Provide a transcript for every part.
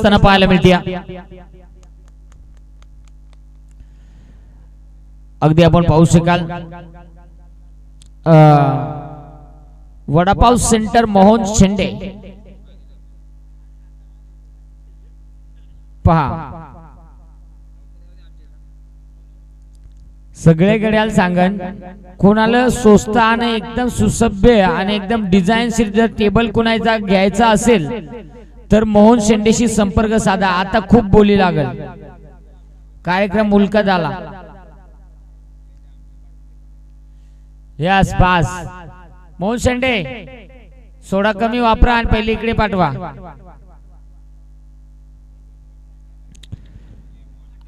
असताना पाहायला मिळते अगदी आपण पाहू शकाल वडापाव सेंटर मोहन शेंडे पहा सगळे घड्याळ सांगन कोणाला स्वस्त आणि एकदम सुसभ्य आणि एकदम डिझाईनशीर जर टेबल कोणाचा घ्यायचा असेल तर मोहन शेंडेशी संपर्क साधा. आता खूप बोली लागल. कार्यक्रम मुलकत झाला. यस पास मोहन शेंडे सोडा कमी वापरा आणि पहिले इकडे पाठवा.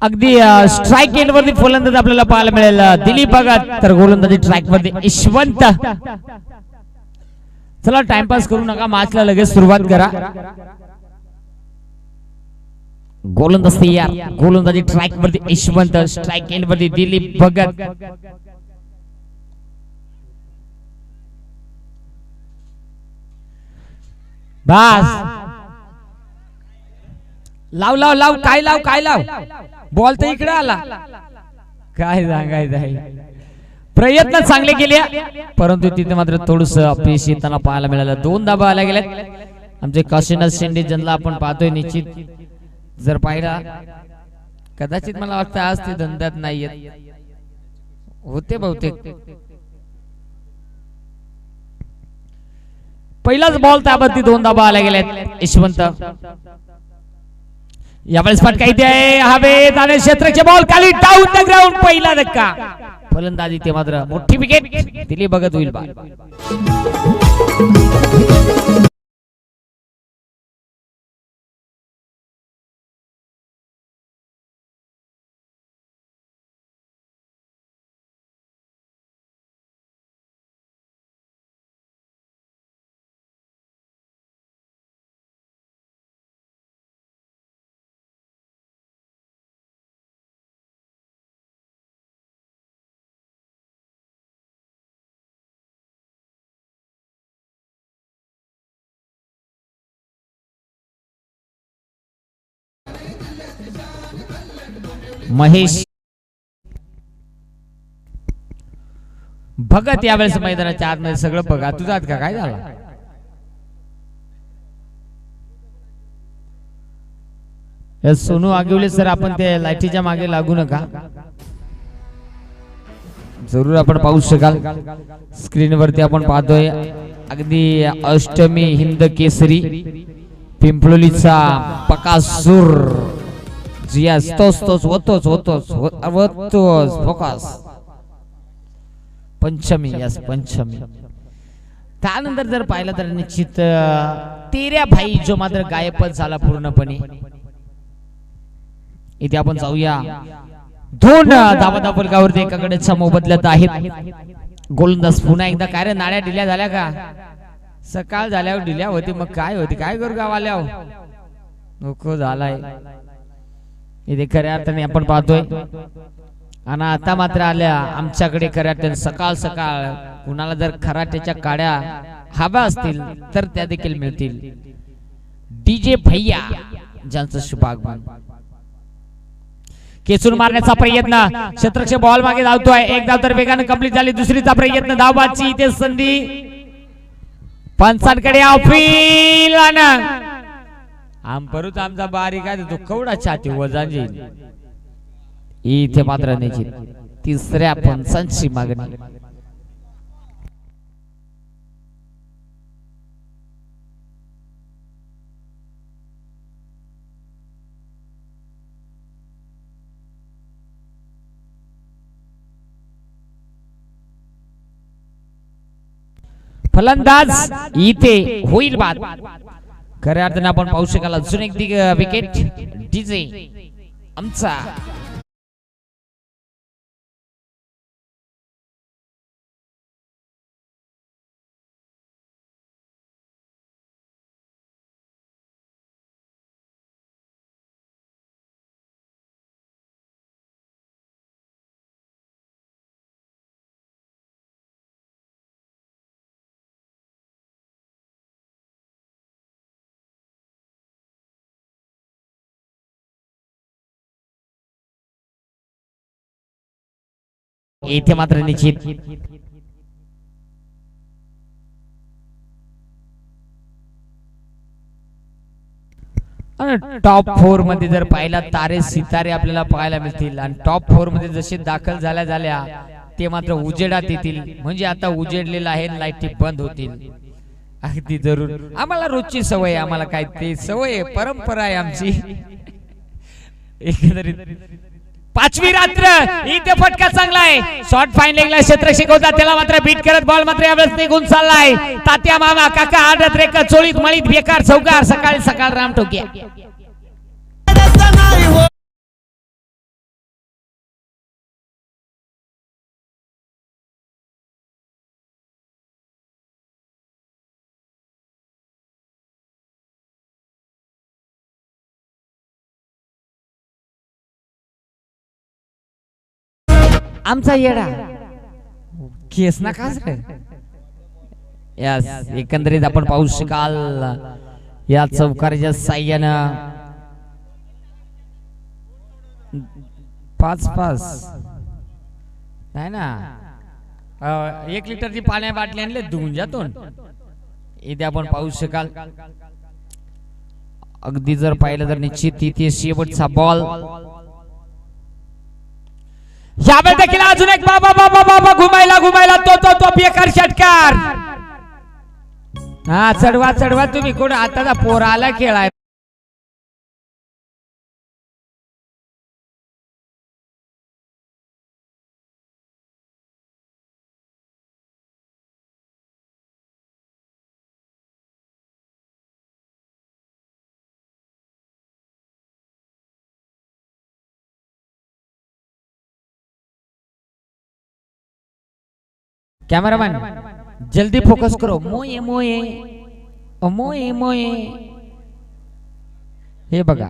अगदी स्ट्राईक एंड वरती फलंदाज आपल्याला पाहायला मिळेल. दिलीप भगत. तर गोलंदाजी ट्रॅक वरती यशवंत. चला टाइमपास करू नका. मॅचला लगेच सुरुवात करा. गोलंदाज तयार. गोलंदाजी ट्रॅक वरती यशवंत स्ट्राईक एंड वरती दिलीप भगत. बस. लाव लाव लाव काय लाव काय लाव? बॉल तर इकडे आला. काय सांगायचं आहे? प्रयत्न चांगले केले. परंतु तिथे मात्र थोडस अपयश येताना पाहायला मिळालं. दोन धाबा आल्या गेल्यात आमचे काशीनाथ शेंडे ज्यांना आपण पाहतोय निश्चित. जर पाहिला कदाचित मला वाटतं आज ते धंद्यात नाहीयेत. होते बहुतेक. पहिलाच बॉल त्यावरती दोन धाबा आल्या गेल्यात यशवंत. यावेळेस फटका इथे आहे हवे आणि क्षेत्राचे बॉल खाली डाऊन द ग्राउंड पहिला धक्का. फलंदाजी ते मात्र मोठी विकेट दिली बघत होईल बा महेश. भगत यावेळेस मैदानाच्या आतमध्ये सगळं बघा. तुझा का काय झाला? सोनू आगिवले सर आपण ते लाईटीच्या मागे लागू नका. जरूर आपण पाहू शकाल. स्क्रीनवरती आपण पाहतोय अगदी अष्टमी हिंद केसरी. पिंपलोलीचा पकासूर. जियास तोच तोच होतोच होतोच होतोच फोकास पंचमी यास पंचमी त्यानंतर जर पाहिलं तर निश्चित तेऱ्या भाई जो मात्र गायबच झाला पूर्णपणे इथे आपण जाऊया दोन धावा फलकावरती एकाकडे बदलत आहेत गोलंदाज पुन्हा एकदा काय रे नाड्या दिल्या झाल्या का सकाळ झाल्यावर दिल्या होती मग काय होती काय करू गावाल्या नको झालाय इथे खऱ्या अर्थाने आपण पाहतोय. आणि आता मात्र आल्या आमच्याकडे खऱ्या अर्थाने सकाळ सकाळ. कुणाला जर खराट्याच्या काड्या हव्या असतील तर त्या देखील मिळतील. डीजे भैया ज्यांचं शुभागमन. केसून मारण्याचा प्रयत्न. शत्रक्ष बॉल मागे धावतोय. एक धाव तर वेगानं कंप्लीट झाली. दुसरीचा प्रयत्न. धावबाची इथे संधी. पंचांकडे अपील आम परत आमचा बारीक आहे तो कवडा छाती वजांजी इथे मात्र निश्चित तिसऱ्या पंचांची मागणी. फलंदाज इथे होईल बाद. खऱ्या अर्थाने आपण पाहू शकाल अजून एक विकेट. डीजे आमचा येथे मात्र निश्चित. टॉप फोरमध्ये जर पाहिला तारे सितारे आपल्याला पाहायला मिळतील. आणि टॉप फोरमध्ये जसे दाखल झाल्या झाल्या ते मात्र उजेडात येतील. म्हणजे आता उजेडलेलं आहे लाईटी बंद होतील. अगदी जरूर. आम्हाला रोजची सवय आम्हाला काय ते सवय परंपरा आहे आमची. एकंदरीत पाचवी रात्र. इथे फटका चांगला आहे शॉर्ट फाईन लेगला क्षेत्र शिकवतात. त्याला मात्र बीट करत बॉल मात्र यावेळेस निघून चाललाय. तात्या मामा काका आडत रेखा चोळीत मळीत बेकार चौकार सकाळी सकाळ राम आमचा येडा. केस ना का यस एकंदरीत आपण पाहू शकाल या चौकाराच्या साह्यानं पाच पाच नाही ना? एक लिटरची पाण्या बाटली आणले दुंजातून इथे आपण पाहू शकाल. अगदी जर पाहिलं तर निश्चित इथे शेवटचा बॉल यावेळी देखील अजून एक बाबा बाबा बाबा घुमायला घुमायला तो तो तो बेकार षटकार हा चढवा चढवा तुम्ही कोण आताचा पोराला खेळाय कॅमेरामॅन जल्दी फोकस करो मोये मोये अ, मोये मोये हे बघा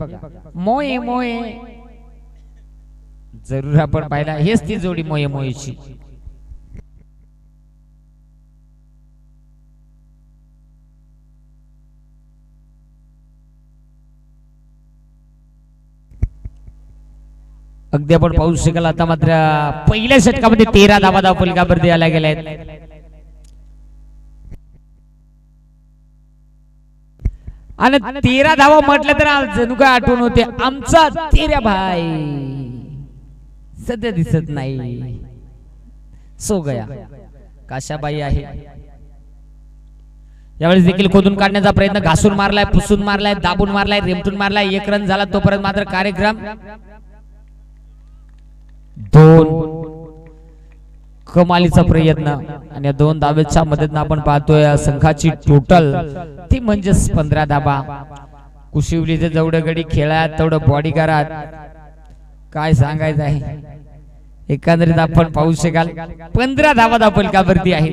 मोये मोये जरूर आपण पाहिला हेच ती जोडी मोये मोयेची अगदी आपण पाहू शकाल आता मात्र पहिल्या षटकामध्ये तेरा धावा धाव फलकावर द्यायला गेल्या आणि तेरा धावा म्हटलं तर आज जणू काय आठवण होते. आमचा तेरा भाई सध्या दिसत नाही. सो गया. काशाबाई आहे. यावेळेस देखील खोदून काढण्याचा प्रयत्न घासून मारलाय पुसून मारलाय दाबून मारलाय रेमटून मारलाय. एक रन झाला तोपर्यंत मात्र कार्यक्रम दोन कमालीचा प्रयत्न आणि या दोन धाब्याच्या मदतीनं आपण पाहतोय संघाची टोटल ती म्हणजेच पंधरा धाबा. कुशिवलीचे जेवढं गडी खेळात तेवढं बॉडी करात काय सांगायचं आहे? एकंदरीत आपण पाहू शकाल पंधरा धावा धापल का वरती आहे?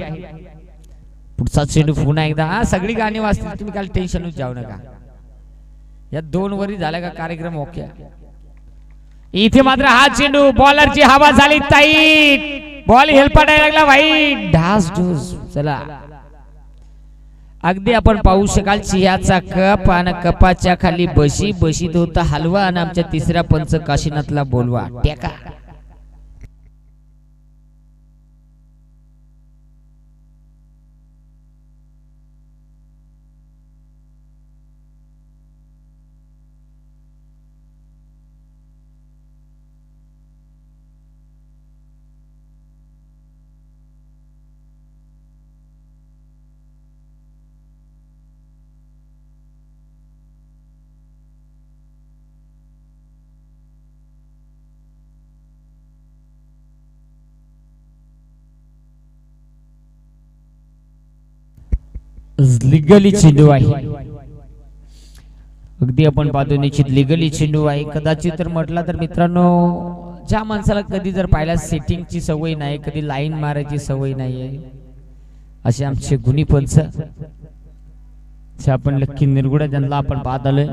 पुढचा चेंडू पुन्हा एकदा. हा सगळी गाणी वाचतील तुम्ही काल टेन्शनच जाऊ नका. या दोन वरी झाल्या का कार्यक्रम ओके. इथे मात्र हा चेंडू बॉलरची हवा झाली ताई बॉल हेलपाटायला लागला भाई ढास ढूस. चला. अगदी आपण पाहू शकाल चियाचा कप आणि कपाच्या खाली बशी बशीत होता हलवा आणि आमच्या तिसऱ्या पंच काशीनाथला बोलवा. टेका. लिगली चेंडू आहे. अगदी आपण पाहतो निश्चित लिगली चेंडू आहे. कदाचित तर म्हटला तर मित्रांनो ज्या माणसाला कधी जर पाहिला सेटिंगची सवय नाही कधी लाईन मारायची सवय नाहीये असे आमचे गुन्हे पंच आपण लक्की निर्गुण त्यांना आपण पाहत आलोय.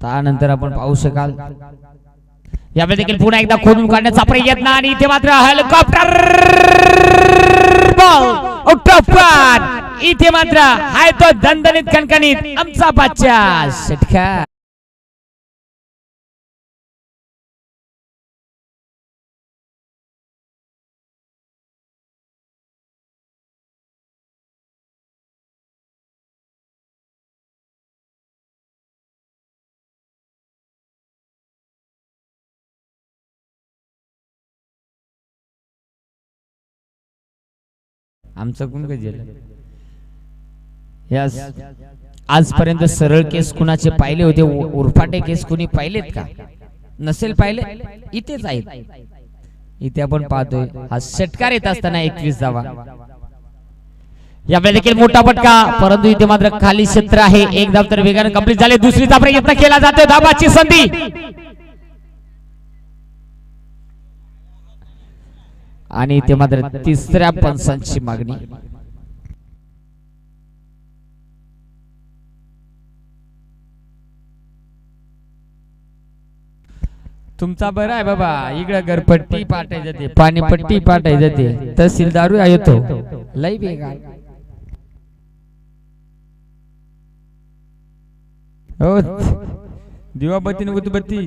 त्यानंतर आपण पाहू शकाल. यावेळी देखील पुन्हा एकदा खोदून काढण्याचा प्रयत्न आणि इथे मात्र हेलिकॉप्टर बॉल आउट ऑफ इथे मात्र हाय तो दणदणीत कणकणीत आमचा बादशाह षटकार आमचं कोण झालं यस आजपर्यंत सरळ केस कुणाचे पाहिले होते? उरफाटे केस कुणी पाहिलेत का? नसेल पाहिले? इथेच आहेत. इथे आपण पाहतोय. हा षटकार येत असताना एकवीस जावा यावेळी देखील मोठा फटका परंतु इथे मात्र खाली क्षेत्र आहे. एक धाव तर वेगाने कंप्लीट झाले. दुसरीचा प्रयत्न केला जातोय. धाबाची संधी. आणि इथे मात्र तिसऱ्या पंचांची मागणी. तुमचा बरं आहे बाबा. इकडं घरपट्टी पाठाय जाते पाणीपट्टी पाठाय जाते तहसीलदारू येतो लई बेगा हो. दिवाबत्ती न उदबत्ती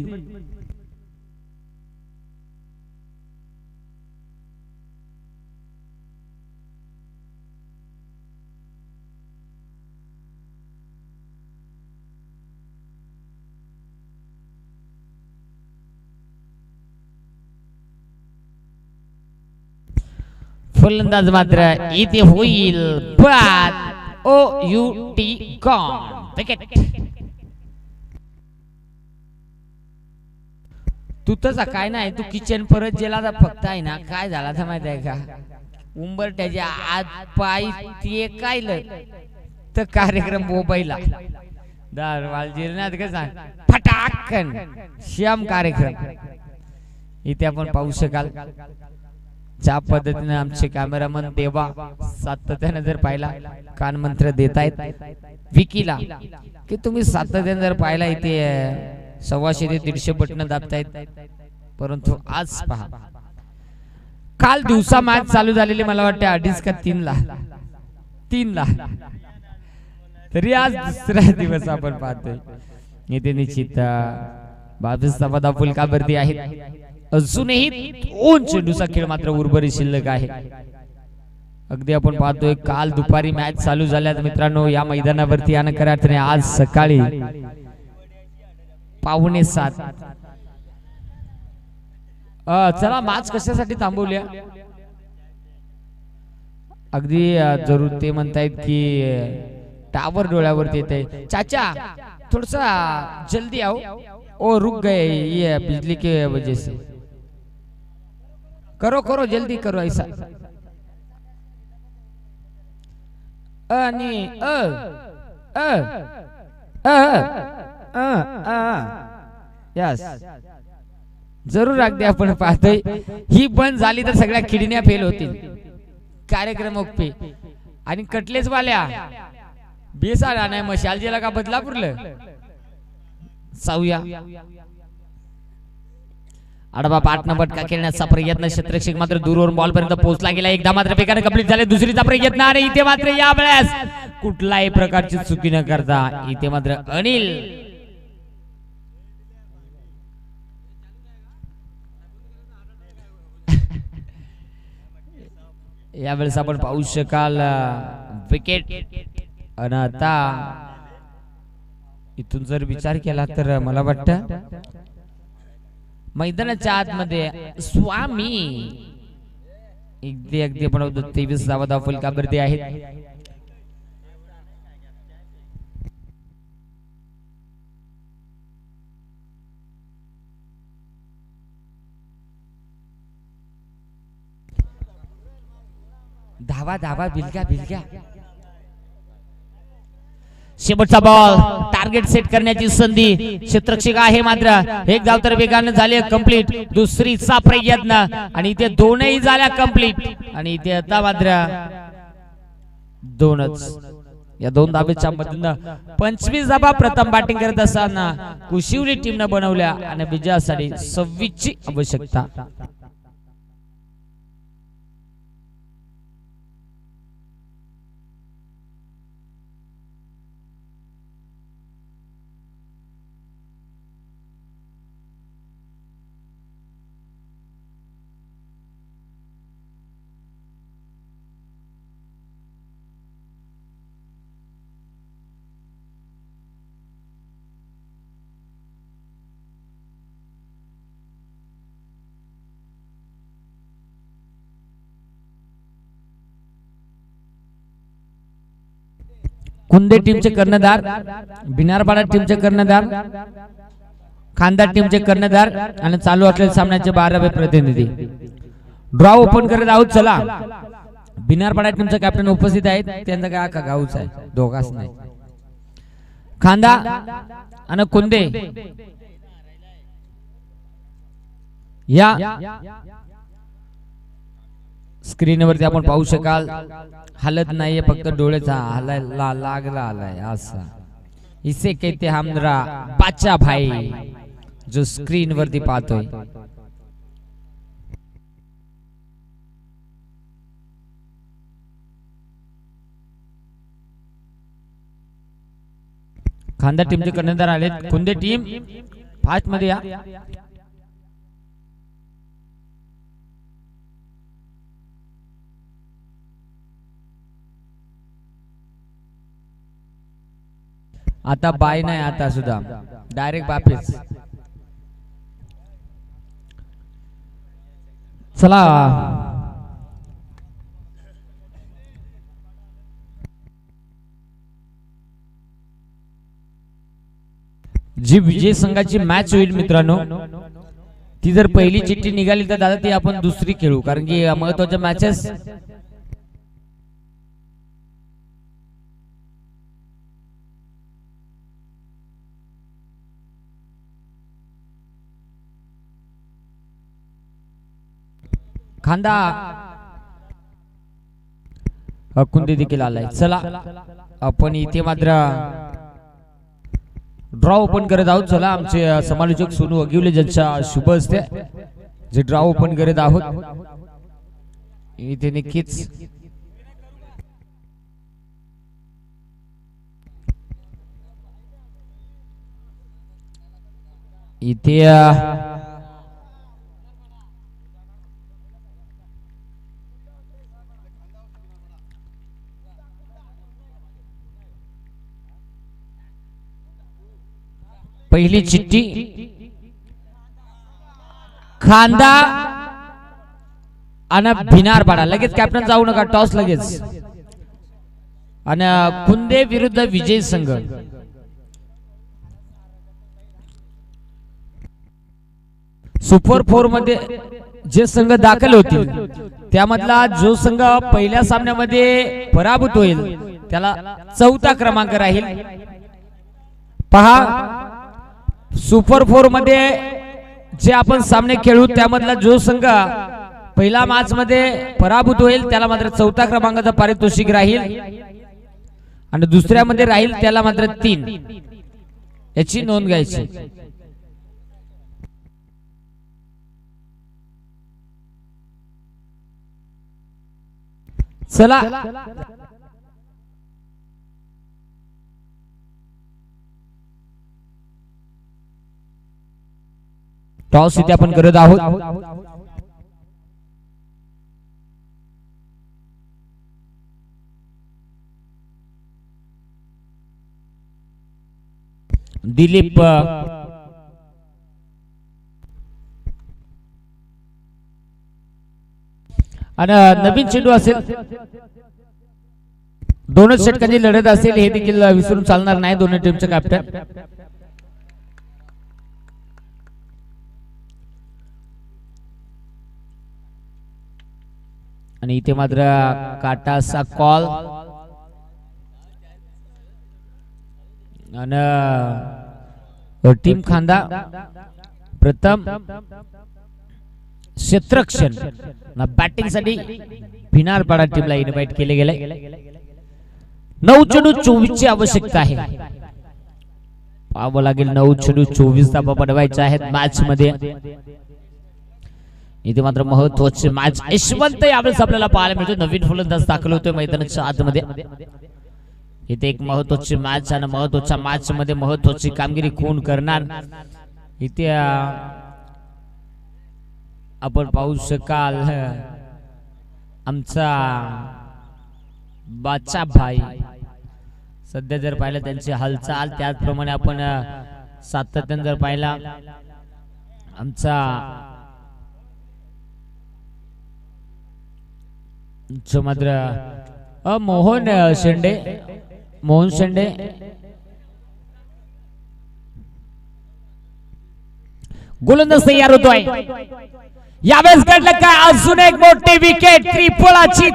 फलंदाज मात्र इथे होईल. बाद O U T gone wicket तू तसा काय नाही तू किचन परत गेला तर फक्त आहे ना काय झाला तर माहिती आहे का? उंबरट्याच्या आत पाय ते काय तर कार्यक्रम मोबाईला दरवाल जिरण्यात का सांग फटाकन. श्याम कार्यक्रम. इथे आपण पाहू शकाल. ज्या पद्धतीने आमचे कॅमेरामन देवा सातत्याने जर पाहिला कान मंत्र देत आहेत विकीला की तुम्ही सातत्याने जर पाहिला इथे सव्वाशे ते दीडशे बटन दाबतायत. परंतु आज पहा काल दिवसा मॅच चालू झालेली मला वाटते अडीच का तीन ला. तीन ला. तरी आज दुसरा दिवस आपण पाहतोय. इथे निश्चित बावीस सभा फुलकावरती आहेत. अजूनही दोन चेंडूचा खेळ मात्र उर्वरित शिल्लक आहे. अगदी आपण पाहतोय काल दुपारी मॅच चालू झाल्यात मित्रांनो या मैदानावरती आणि खऱ्या अर्थाने आज सकाळी पावणे सात. चला मॅच कशासाठी थांबवल्या अगदी जरूर ते म्हणतायत की टावर डोळ्यावरती येत आहे चाचा थोडसा जल्दी आओ ओ रुक गए ये बिजली के वजह से. करो करो जल्दी करो ऐसा। आणि अ अ अ अ यस। जरूर अगदी आपण पाहतोय ही बंद झाली तर सगळ्या किडण्या फेल होतील. कार्यक्रम ओके. आणि कटलेच वाल्या. बेसाडा नाही मशाल जिला का बदलापूरलं? आडवा पाठ पाटणं बटका खेळण्याचा प्रयत्न क्षेत्रक्षक मात्र दूरवरून बॉल पर्यंत पोहोचला गेला. एकदा मात्र बेकाने कंप्लीट झाले. दुसरीचा प्रयत्न आणि इथे मात्र या वेळेस कुठलाही प्रकारची चुकी न करता इथे मात्र अनिल. यावेळेस आपण पाहू शकाल विकेट आणि आता इथून जर विचार केला तर मला वाटतं मैदानाच्या आतमध्ये स्वामी. अगदी अगदी आपण तेवीस धावा धाव फलकावरती आहेत. धावा धावा बिलग्या बिलग्या शेवटचा बॉल टार्गेट सेट करण्याची संधी क्षेत्रक्षक आहे मात्र. एक धाव तर वेगानं झाले कंप्लीट दुसरीचा प्रयत्न आणि इथे दोनही झाल्या कंप्लीट आणि इथे आता मात्र दोनच. या दोन धाबेच्या मधून पंचवीस धाबा प्रथम बॅटिंग करत असताना कुशिवली टीमनं बनवल्या. आणि विजयासाठी सव्वीसची आवश्यकता. कुंदे टीमचे कर्णधार बिनारपाडा टीमचे कर्णधार खानदार टीमचे कर्णधार आणि चालू असलेल्या सामन्याचे बारावे प्रतिनिधी. ड्रॉ ओपन करत आहोत चला. बिनारपाडा टीमचा कॅप्टन उपस्थित आहेत. त्यांचा काय अख्खा आहे? दोघाच नाही. खांदा आणि कुंदे. या स्क्रीनवरती आपण पाहू शकाल हलत नाहीये फक्त डोळ्याचा हलायला लागला आलाय असा. इसे कहते हमरा बाचा भाई जो स्क्रीन वरती पाहतोय. खांदा टीमचे कर्णधार आलेत. कुंदे टीम? फास्टमध्ये या. आता बाय नाही आता सुद्धा. डायरेक्ट बापीच चला. जी विजय संघाची मॅच होईल मित्रांनो ती जर पहिली चिठ्ठी निघाली तर दादा ती आपण दुसरी खेळू. कारण की महत्त्वाच्या मॅचेस खांदा कुंदी देखील आलाय चला आपण इथे मात्र ड्रॉ ओपन करत आहोत चला आमचे समालोचक सोनू अगिवले ज्यांच्या शुभ असते जे ड्रॉ ओपन करत आहोत इथे नक्कीच इथे अ, पहिली चिठ्ठी. खांदा आणि भिनार पाडा लगेच कॅप्टन जाऊ नका टॉस लगेच. आणि कुंदे विरुद्ध विजय संघ. सुपर फोरमध्ये जे संघ दाखल होतील त्यामधला जो संघ पहिल्या सामन्यामध्ये पराभूत होईल त्याला चौथा क्रमांक राहील. पहा सुपर फोरमध्ये जे आपण सामने खेळू त्यामधला जो संघ पहिला मॅच मध्ये पराभूत होईल त्याला मात्र चौथा क्रमांकाचा पारितोषिक राहील. आणि दुसऱ्यामध्ये राहील त्याला मात्र तीन. याची नोंद घ्यायची. चला. टॉस इथे आपण करत आहोत. दिलीप आणि नवीन चेंडू असेल. दोनच षटकांची लढत असेल हे देखील विसरून चालणार नाही दोन्ही टीमचे कॅप्टन आणि इथे मात्र काटासा कॉल आणि टीम खांदा. प्रथम क्षेत्रक्षण बॅटिंगसाठी भिनारपाडा टीमला इन्व्हाइट केले गेले. नऊ चेडू चोवीस ची आवश्यकता आहे. पाहावं लागेल नऊ चेडू चोवीस धाबा बनवायच्या आहेत मॅच मध्ये. इथे मात्र महत्वाची मॅच यशवंत यावेळेस आपल्याला पाहायला मिळतो नवीन फलंदाज दाखल होतोय मैदानाच्या आतमध्ये. इथे एक महत्वाची मॅच आणि महत्त्वाच्या मॅच मध्ये महत्वाची कामगिरी कोण करणार? इथे आपण पाहू शकाल आमचा बाचा भाई. सध्या जर पाहिलं त्यांची हालचाल त्याचप्रमाणे आपण सातत्यानं जर पाहिला आमचा जो मात्र अ, मोहन शेंडे। मोहन शेंडे। गोलंदाज तयार होतोय. यावेळेस घडलं काय? अजून एक मोठी विकेट त्रिफळाची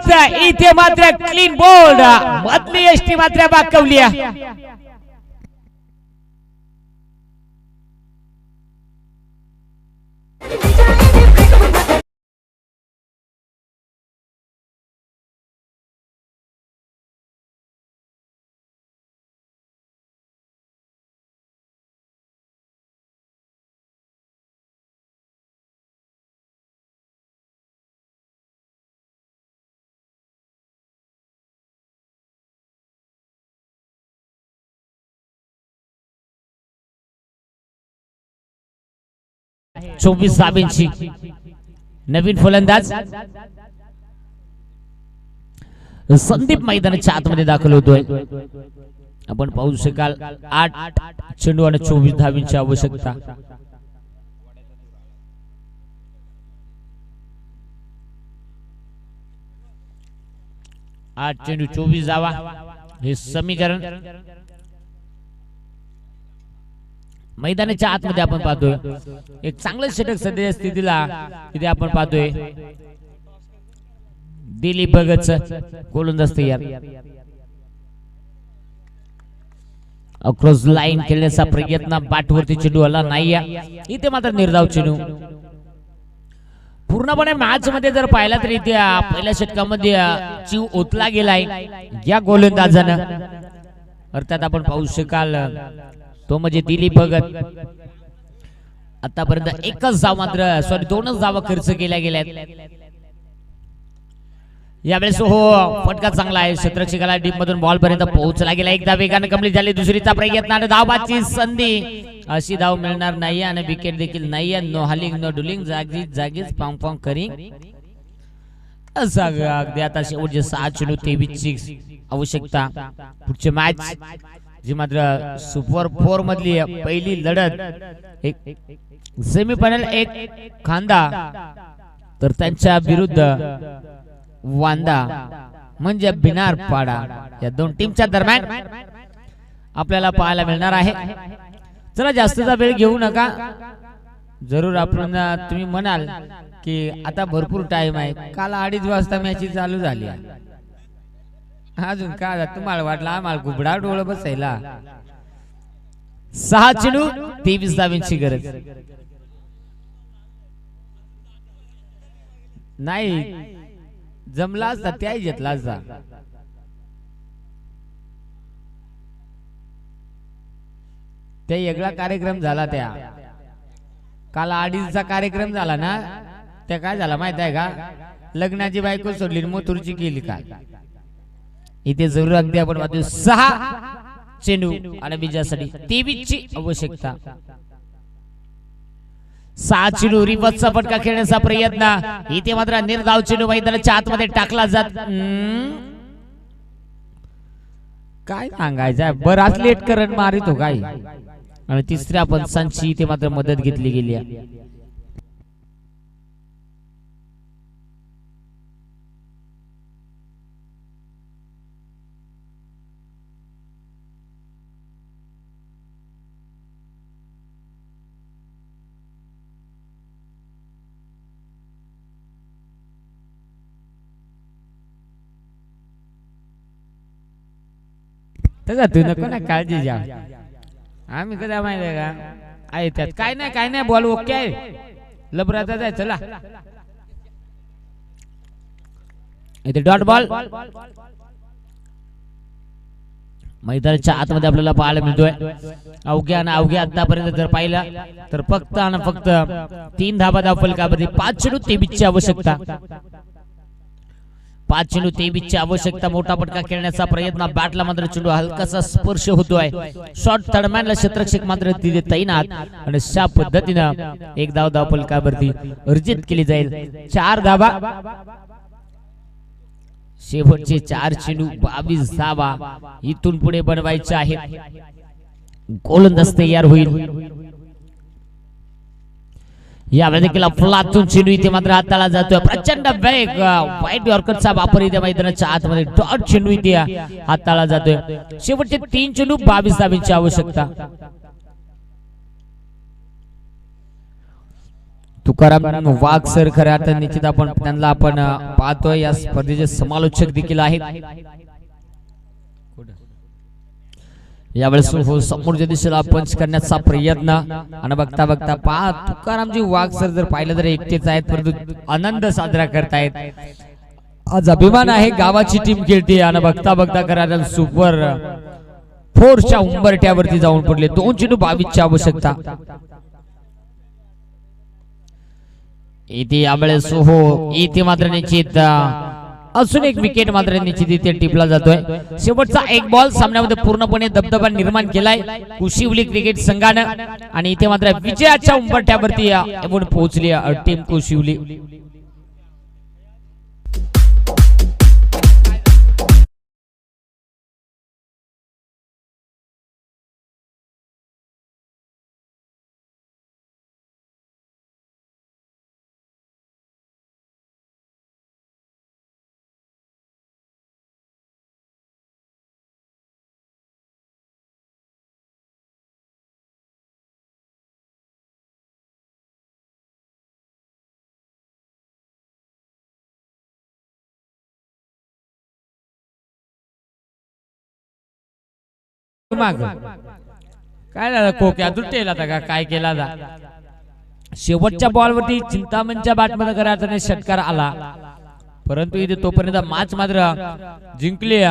इथे मात्र क्लीन बोल्ड मधली एसटी मात्र बाकवली चोवीस धाब्यांची नवीन फलंदाज. संदीप मैदानाच्या आतमध्ये दाखल होतोय. आपण पाहू शकाल आठ चेंडू आणि चोवीस धावींची आवश्यकता. आठ चेंडू चोवीस धावा हे समीकरण. मैदानाच्या आतमध्ये आपण पाहतोय. एक चांगलं षटक सध्या स्थितीला तिथे आपण पाहतोय. दिलीप भगतच गोलंदाज तयार. अक्रॉस लाईन खेळण्याचा प्रयत्न बाटवरती चेंडू आला नाही. इथे मात्र निर्धाव चेंडू. पूर्णपणे मॅच मध्ये जर पाहिला तर इथे पहिल्या षटकामध्ये जीव ओतला गेलाय या गोलंदाजानं. अर्थात आपण पाहू शकाल तो म्हणजे दिलीप भगत. आतापर्यंत एकच धाव मात्र सॉरी दोनच धावा खर्च केल्या गेल्यात. यावेळेस हो फटका चांगला आहे. क्षेत्रक्षकाला डीप मधून बॉल पर्यंत पोहोचला गेला. एकदा वेगाने कमली झाली दुसरीचा प्रयत्न आणि धावाची संधी. अशी धाव मिळणार नाही आणि विकेट देखील नाही. आहे नो हालिंग नो डुलिंग जागी जागीच पांग पांग करिंग अग- अगदी आता शेवटचे सहा चेंडू तेवीस ची आवश्यकता. पुढचे मॅच जी मात्र सुपर फोर मधली पहिली लढत एक सेमीफायनल एक खांदा. तर त्यांच्या विरुद्ध वांदा म्हणजे बिनार पाडा या दोन टीमच्या दरम्यान आपल्याला पाहायला मिळणार आहे. चला जास्तचा वेळ घेऊ नका. जरूर आपण तुम्ही म्हणाल की आता भरपूर टाइम आहे. काल अडीच वाजता मॅच चालू झाली. आहे. अजून काय तुम्हाला वाटलं? आम्हाला गुबडा डोळ बसायला सहा चेंडू तेवीस धाव्यांची गरज. नाही जमला असता त्याही घेतला असता. ते वेगळा कार्यक्रम झाला त्या. काल अडीचचा कार्यक्रम झाला ना? त्या काय झाला माहीत आहे का? लग्नाची बायको सोडली मोतूरची केली काय इथे जरूर अगदी आपण वाचू. सहा चेंडू आणि बीजासाठी तेवीस ची आवश्यकता. सहा चेंडू रिवर्सचा फटका खेळण्याचा प्रयत्न. इथे मात्र निर्धाव चेंडू मैदानाच्या आतमध्ये टाकला जात. काय सांगायचं बराच लेट करंट हो काय आणि तिसऱ्या पंचांची इथे मात्र मदत घेतली गेली आहे. तसा तू नको ना काळजी घ्या. आम्ही कदा माहिती का? आहे त्यात काय नाही काय नाही बॉल ओके आहे. लबराचा जाय चला. इथे डॉट बॉल. मैदानाच्या आतमध्ये आपल्याला पाहायला मिळतोय. अवघ्या आणि अवघ्या आतापर्यंत जर पाहिला तर फक्त आणि फक्त तीन धाबा धाव फलकामध्ये पाच चेंडू तेवीसची आवश्यकता. पाच चेंडू तेवीसची आवश्यकता मोठा फटका खेळण्याचा प्रयत्न. बॅटला मात्र चेंडू हलकासा स्पर्श होतोय. शॉर्ट तडम्यानला क्षेत्रक्षक मात्र तिथे तैनात. आणि अशा पद्धतीनं एक धाव धाव फलकावरती अर्जित केली जाईल. चार धाबा शेवटचे चार चेंडू बावीस धावा इथून पुढे बनवायचे आहेत. गोलंदाज तयार होईल. यावेळी देखील अफलातून चेंडू इथे मात्र हाताला जातोय. प्रचंड वेग वाईट यॉर्करचा वापर इथे मैदानाच्या आतमध्ये. डॉट चेंडू इथे हाताला जातोय. शेवटचे तीन चेंडू बावीस धाबींची आवश्यकता. तुकाराम वाघ सर खऱ्या निश्चित आपण त्यांना आपण पाहतोय. या स्पर्धेचे समालोचक देखील आहेत. यावेळेस हो समोरच्या दिशेला पंच करण्याचा प्रयत्न. आणि बघता बघता पहा तुकारामजी वाघ सर जर पाहिलं तर एकटेच आहेत परंतु आनंद साजरा करतायत. आज अभिमान आहे गावाची टीम खेळते आणि बघता बघता करा सुपर फोरच्या उंबरट्यावरती जाऊन पडले. दोन चेंडू बावीसची आवश्यकता. इथे यावेळेस हो इथे मात्र निश्चित. अजून एक विकेट मात्र निश्चित इथे टिपला जातोय. शेवटचा एक बॉल सामन्यामध्ये पूर्णपणे दबदबा निर्माण केलाय. कुशिवली क्रिकेट संघानं. आणि इथे मात्र विजयाच्या उंबरठ्यावरती येऊन पोहोचली टीम कुशिवली माग. काय झालं? कोक्या दुटेला आता का? काय केला जा शेवटच्या बॉलवरती चिंतामणच्या बॅटमध्ये करायचा षटकार आला. परंतु इथे तोपर्यंत मॅच मात्र जिंकली.